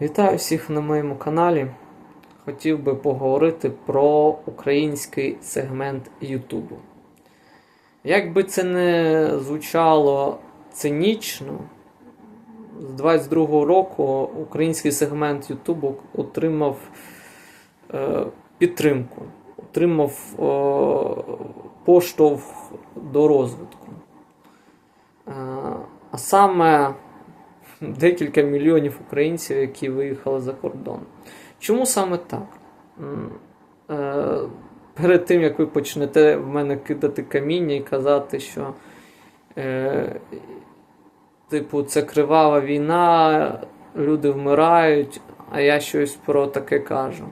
Вітаю всіх на моєму каналі. Хотів би поговорити про український сегмент Ютубу. Як би це не звучало цинічно, з 22-го року український сегмент Ютубу отримав е, підтримку, отримав е, поштовх до розвитку. Е, а саме декілька мільйонів українців, які виїхали за кордон. Чому саме так? Е, Перед тим, як ви почнете в мене кидати каміння і казати, що е, типу, це кривава війна, люди вмирають, а я щось про таке кажу.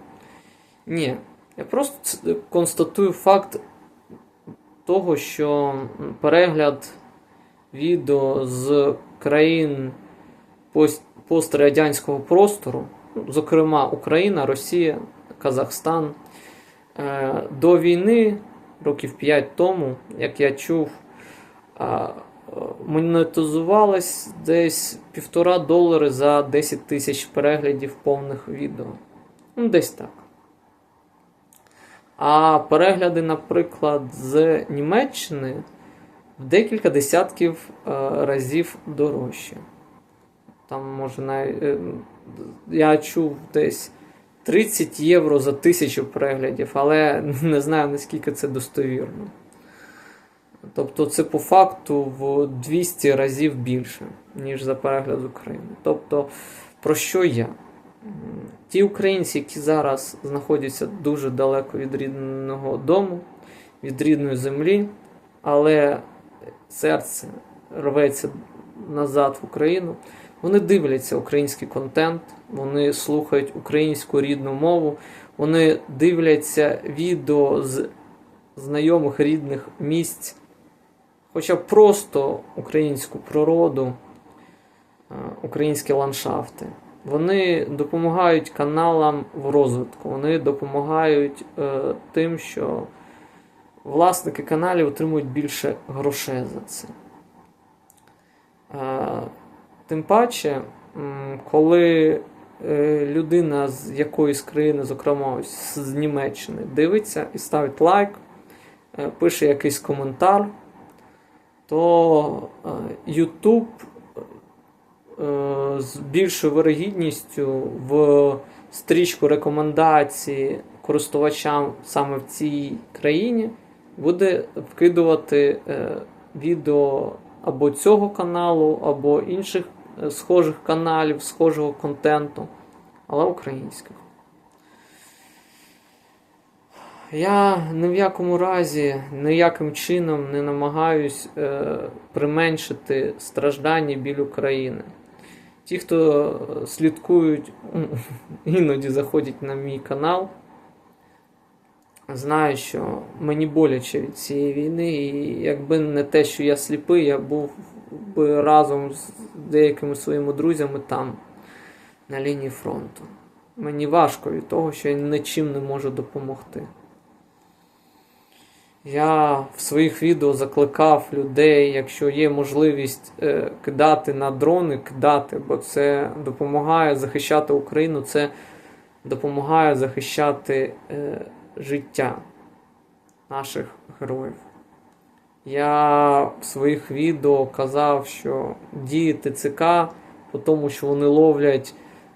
Ні. Я просто констатую факт того, що перегляд відео з країн пострадянського простору, зокрема Україна, Росія, Казахстан. Е, До війни, років 5 тому, як я чув, е, монетизувалось десь півтора долари за 10 тисяч переглядів повних відео. Ну, десь так. А перегляди, наприклад, з Німеччини в декілька десятків е, разів дорожче. Там може навіть. е, Я чув десь 30 євро за тисячу переглядів, але не знаю наскільки це достовірно. Тобто це по факту в 200 разів більше, ніж за перегляд України. Тобто, про що я? Ті українці, які зараз знаходяться дуже далеко від рідного дому, від рідної землі, але серце рветься назад в Україну. Вони дивляться український контент, вони слухають українську рідну мову, вони дивляться відео з знайомих рідних місць, хоча б просто українську природу, е, українські ландшафти. Вони допомагають каналам в розвитку, вони допомагають е, тим, що власники каналів отримують більше грошей за це. Е, Тим паче, коли е, людина з якоїсь країни, зокрема з Німеччини, дивиться і ставить лайк, е, пише якийсь коментар, то YouTube е, з більшою вирогідністю в стрічку рекомендацій користувачам саме в цій країні буде вкидувати відео або цього каналу, або інших схожих каналів, схожого контенту, але українських. Я ні в якому разі, ніяким чином не намагаюсь е, применшити страждання біль України. Ті, хто слідкують, іноді заходять на мій канал, знають, що мені боляче від цієї війни, і якби не те, що я сліпий, я був би разом з деякими своїми друзями там, на лінії фронту. Мені важко від того, що я нічим не можу допомогти. Я в своїх відео закликав людей, якщо є можливість е, кидати на дрони, кидати, бо це допомагає захищати Україну, це допомагає захищати е, життя наших героїв. Я в своїх відео казав, що дії ТЦК, по тому, що вони ловлять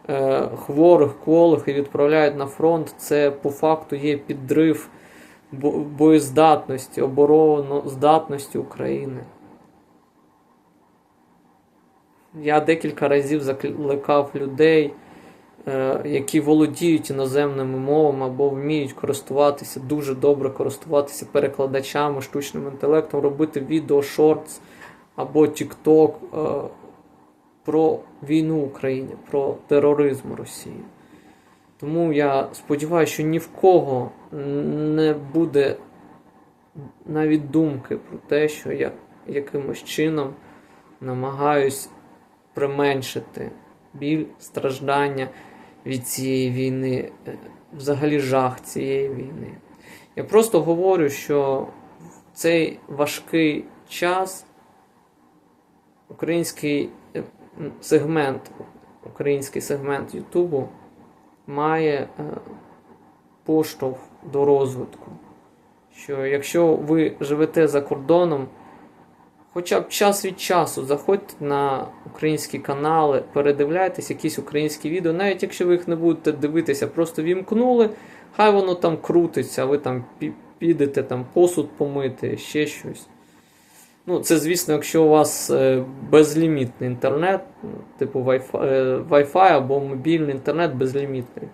е, хворих, колих і відправляють на фронт, це по факту є підрив боєздатності, обороноздатності України. Я декілька разів закликав людей, які володіють іноземними мовами або вміють користуватися, дуже добре користуватися перекладачами, штучним інтелектом, робити відео шортс або TikTok е, про війну в Україні, про тероризм Росії. Тому я сподіваюся, що ні в кого не буде навіть думки про те, що я якимось чином намагаюсь применшити біль, страждання від цієї війни, е, взагалі жах цієї війни. Я просто говорю, що в цей важкий час український е, сегмент український сегмент Ютубу має е, поштовх до розвитку. Що якщо ви живете за кордоном, хоча б час від часу заходьте на українські канали, передивляйтесь якісь українські відео, навіть якщо ви їх не будете дивитися, просто вімкнули, хай воно там крутиться, ви там підете там посуд помити, ще щось. Ну, це, звісно, якщо у вас е, безлімітний інтернет, типу Wi-Fi, е, або мобільний інтернет безлімітний.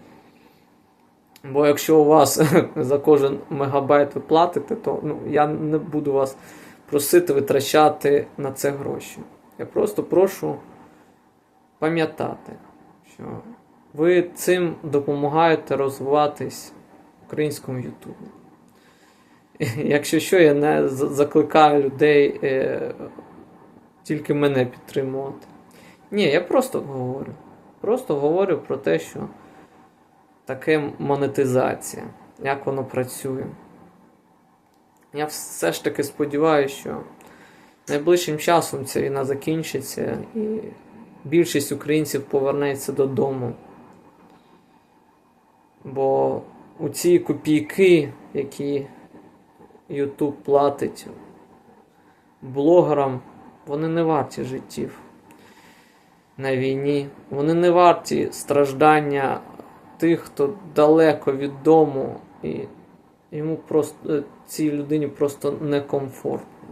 Бо якщо у вас за кожен мегабайт ви платите, то ну, я не буду вас просити витрачати на це гроші. Я просто прошу пам'ятати, що ви цим допомагаєте розвиватись українському Ютубі. Якщо що, я не закликаю людей е, тільки мене підтримувати. Ні, я просто говорю. Просто говорю про те, що таке монетизація, як воно працює. Я все ж таки сподіваюся, що найближчим часом ця війна закінчиться і більшість українців повернеться додому. Бо у ці копійки, які YouTube платить блогерам, вони не варті життів на війні. Вони не варті страждання тих, хто далеко від дому, і йому просто е, цій людині просто некомфортно.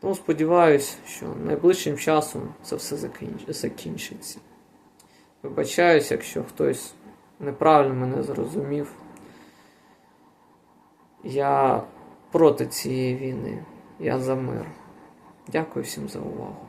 Тому сподіваюся, що найближчим часом це все закінч- закінчиться. Вибачаюсь, якщо хтось неправильно мене зрозумів. Я проти цієї війни. Я за мир. Дякую всім за увагу.